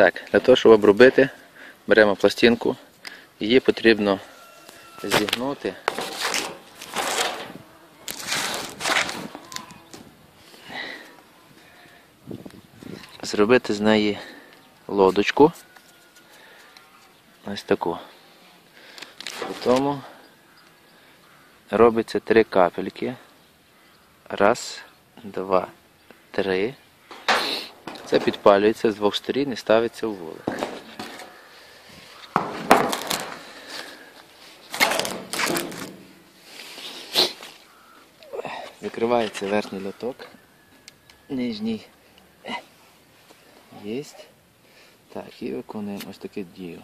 Так, для того, щоб обробити, беремо пластинку. Її потрібно зігнути. Зробити з неї лодочку. Ось таку. Потім робиться три капельки. Раз, два, три. Це підпалюється з двох сторін і ставиться у вулик. Закривається верхній лоток. Нижній. Єсть. Так, і виконуємо ось таке дію.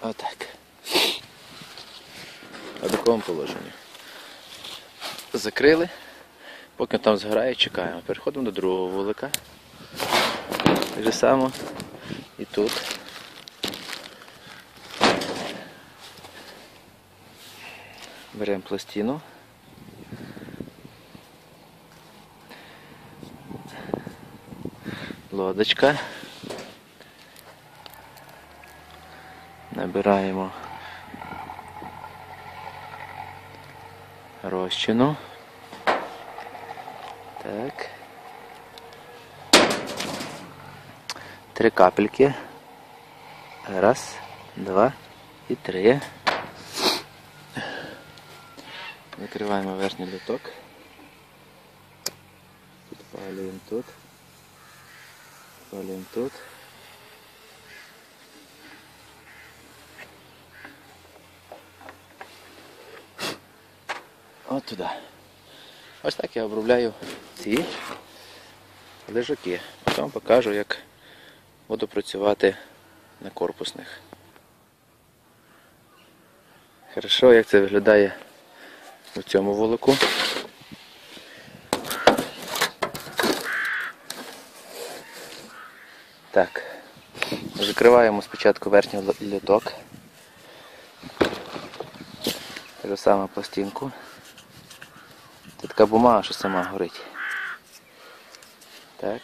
Отак. В такому положенні. Закрили. Поки там згорає, чекаємо. Переходимо до другого вулика. Так же само і тут. Беремо пластину. Лодочка. Набираємо розчину. Так. Три капельки. Раз, два і три. Закриваємо верхній люток. Підпалюємо тут. Підпалюємо тут. От туди. Ось так я обробляю ці лежаки. Потім покажу, як буду працювати на корпусних. Хорошо, як це виглядає у цьому вулику. Так, закриваємо спочатку верхній люток. Же саме пластинку. Це така бумага, що сама горить. Так.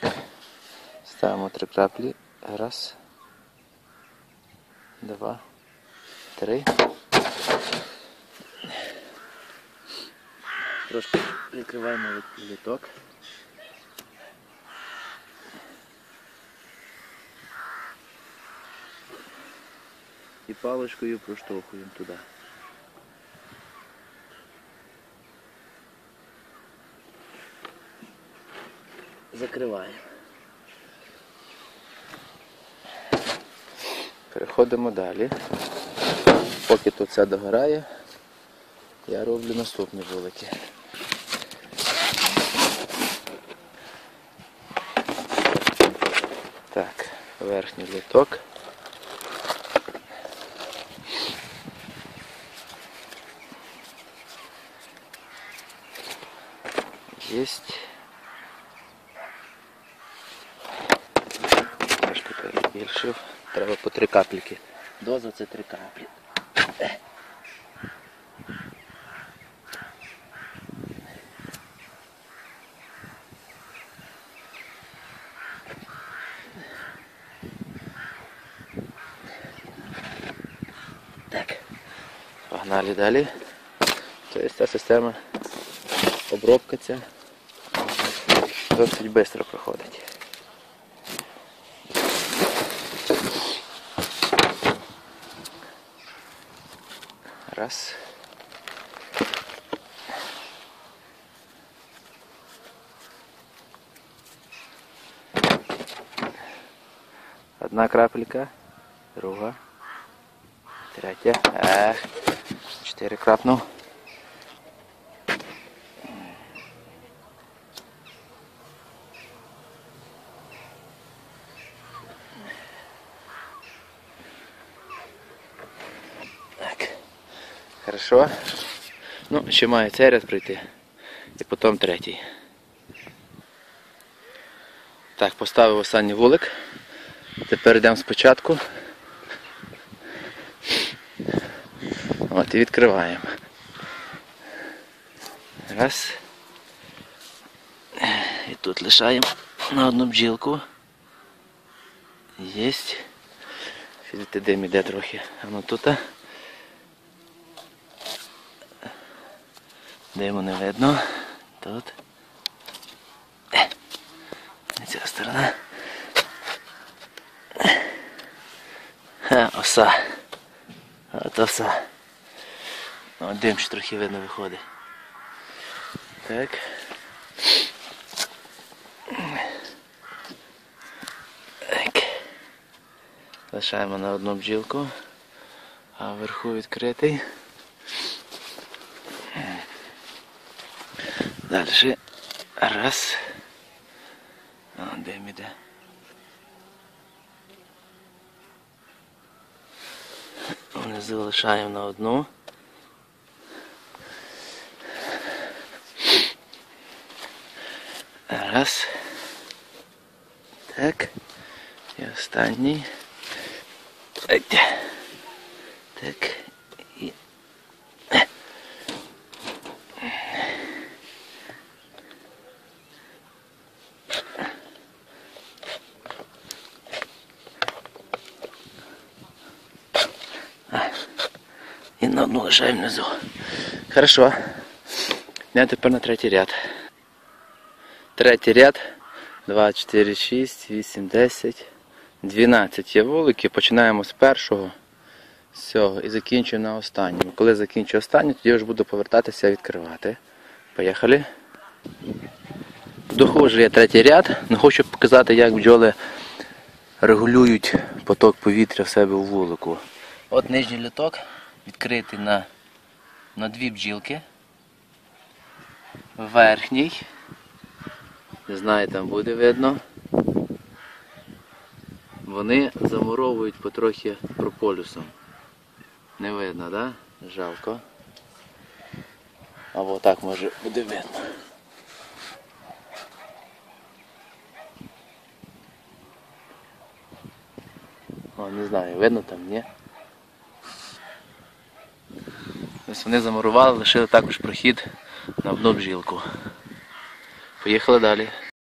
Ставимо три краплі. Раз. Два. Три. Трошки відкриваємо лі- літок. І паличкою проштовхуємо туди. Закриваємо. Переходимо далі. Поки тут все догорає, я роблю наступні вулики. Так, верхній литок. Єсть. Трошки перебільшив. Треба по три капельки. Доза це три каплі. Так. Погнали далі. Тобто ця система обробка ця досить швидко проходить. Раз. Одна крапелька, друга, третя. Ех, чотири крапнув. Хорошо. Ну, ще має цей ряд пройти. і потім третій. Так, поставив останній вулик. Тепер йдемо спочатку. От і відкриваємо. Раз. І тут лишаємо на одну бджілку. Єсть. Фідити дим іде трохи. А ну тут. Диму не видно. Тут. Е. Ця сторона. Ха, оса. От оса. О, дим ще трохи видно виходить. Так. Так. Лишаємо на одну бджілку, а вверху відкритий. Далі. Раз. О, дим іде. Внизу лишаємо на одну. Раз. Так. І останній. Так. І. І на одну лишаємо внизу. Хорошо. Я тепер на третій ряд. Третій ряд. 2, 4, 6, 8, 10, 12 є вулики. Починаємо з першого. З і закінчуємо на останньому. Коли закінчу останній, тоді вже буду повертатися і відкривати. Поїхали. Доходжу я третій ряд. Не хочу показати, як бджоли регулюють поток повітря в себе у вулику. От нижній літок відкритий на, на дві бджілки. Верхній. Не знаю, там буде видно. Вони замуровують потрохи прополюсом. Не видно, да? Жалко. Або так може буде видно. О, не знаю, видно там, ні? Вони замурували, лишили також прохід на одну бжілку. Поїхали далі.